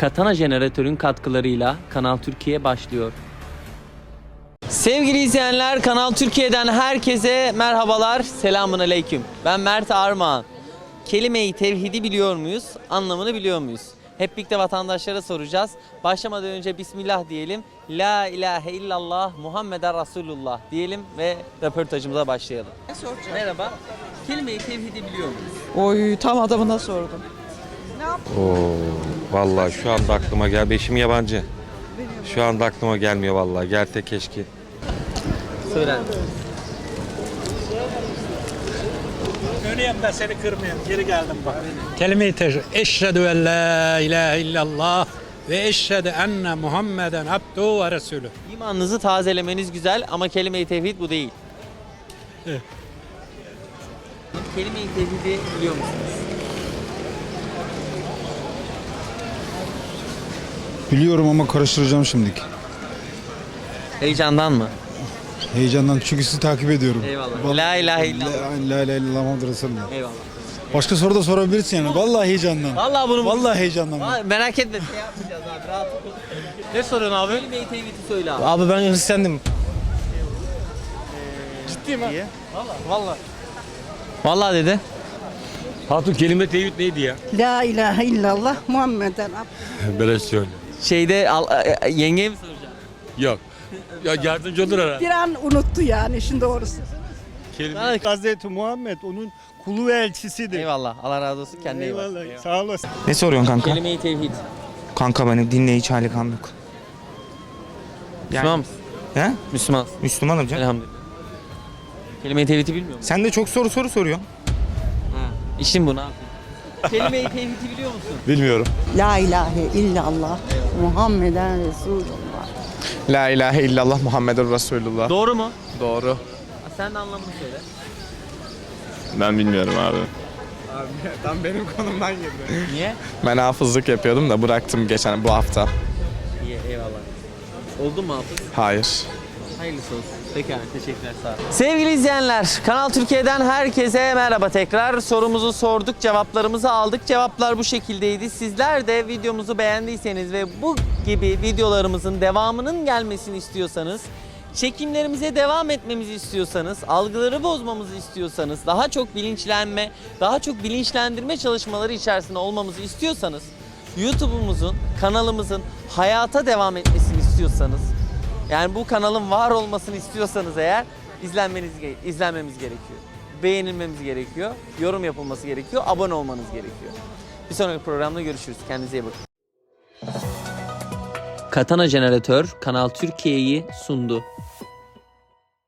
Katana jeneratörün katkılarıyla Kanal Türkiye başlıyor. Sevgili izleyenler Kanal Türkiye'den herkese merhabalar. Selamun aleyküm. Ben Mert Armağan. Kelime-i tevhidi biliyor muyuz? Anlamını biliyor muyuz? Hep birlikte vatandaşlara soracağız. Başlamadan önce Bismillah diyelim. La ilahe illallah Muhammeden Resulullah diyelim ve röportajımıza başlayalım. Merhaba. Kelime-i tevhidi biliyor muyuz? Oy tam adamına sordum. Oo, vallahi şu anda aklıma gel. Beşim yabancı. Şu anda aklıma gelmiyor vallahi. Gelse keşke. Söyler misiniz? Öneyim ben seni kırmayayım. Geri geldim bak. Kelime-i teşhid. Eşhedü en la ilahe illallah ve eşhedü enne Muhammeden abduhu ve resulü. İmanınızı tazelemeniz güzel ama kelime-i tevhid bu değil. Evet. Kelime-i tevhidi biliyor musunuz? Biliyorum ama karıştıracağım şimdilik. Heyecandan mı? Heyecandan çünkü sizi takip ediyorum. Eyvallah. Vallahi- La ilahe illallah. La, la ilahe illallah Muhammed Resulullah. Eyvallah. Başka soru da sorabilirsin yani. Vallahi heyecandan. Vallahi bunu Vallahi heyecandan. Merak etme şey yapmayacağız abi rahat ol. Ne soruyorsun abi? Kelime-i tevhidi söyle abi. Abi ben Hristiyandım. Vallahi dedi. Hatun kelime tevhid neydi ya? La ilahe illallah Muhammeden abd- Böyle söyle. Şeyde al, e, e, yengeye mi soracağım? Yok. Ya yardımcı olur herhalde. Bir an unuttu yani işin doğrusu. Kelime. Hazreti Muhammed onun kulu ve elçisidir. Eyvallah. Allah razı olsun. Kendine iyi bak. Eyvallah. Sağ olasın. Ne soruyorsun kanka? Kelime-i tevhid. Kanka benim dinleyici hali kam yok. Müslüman mısın? He? Müslüman. Müslümanım canım. Elhamdülillah. Kelime-i tevhidi bilmiyor musun? Sen de çok soru soru soruyorsun. İşin bu ne yapayım? Kelime-i tevhidi biliyor musun? Bilmiyorum. La ilahe illallah Muhammeden Resulullah. La ilahe illallah Muhammeden Resulullah. Doğru mu? Doğru. Ha, Sen de anlamını söyle. Ben bilmiyorum abi. Tam benim konumdan girdi. Niye? Ben hafızlık yapıyordum da bıraktım geçen bu hafta. İyi eyvallah. Oldu mu hafız? Hayır. Hayırlısı olsun. Pekala teşekkürler sağ olun. Sevgili izleyenler Kanal Türkiye'den herkese merhaba tekrar. Sorumuzu sorduk cevaplarımızı aldık. Cevaplar bu şekildeydi. Sizler de videomuzu beğendiyseniz ve bu gibi videolarımızın devamının gelmesini istiyorsanız çekimlerimize devam etmemizi istiyorsanız, algıları bozmamızı istiyorsanız, daha çok bilinçlenme, daha çok bilinçlendirme çalışmaları içerisinde olmamızı istiyorsanız, YouTube'umuzun, kanalımızın hayata devam etmesini istiyorsanız, yani bu kanalın var olmasını istiyorsanız eğer izlenmeniz izlenmemiz gerekiyor. Beğenilmemiz gerekiyor. Yorum yapılması gerekiyor. Abone olmanız gerekiyor. Bir sonraki programda görüşürüz. Kendinize iyi bakın. Katana Jeneratör Kanal Türkiye'yi sundu.